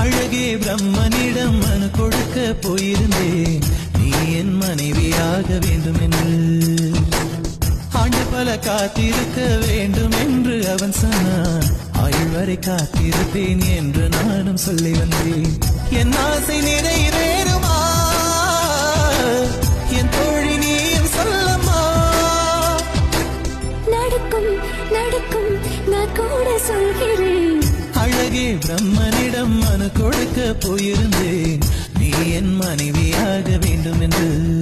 அழகே பிரம்மனிடம் மனு கொடுக்க போயிருந்தேன். நீ என் மனைவியாக வேண்டும் என்று ஆண்டு பல காத்திருக்க வேண்டும் என்று அவன் சொன்னான். ஆயுள் வரை காத்திருப்பேன் என்று நானும் சொல்லி வந்தேன். என் ஆசை நிறைவேறுமா? என் தோழி நீயும் சொல்லம்மா? நடக்கும் நடக்கும் நான் கூட சொல்கிறேன். அழகே பிரம்மனிடம் மனு கொடுக்க போயிருந்தேன். நீ என் மனைவியாக வேண்டும் என்று.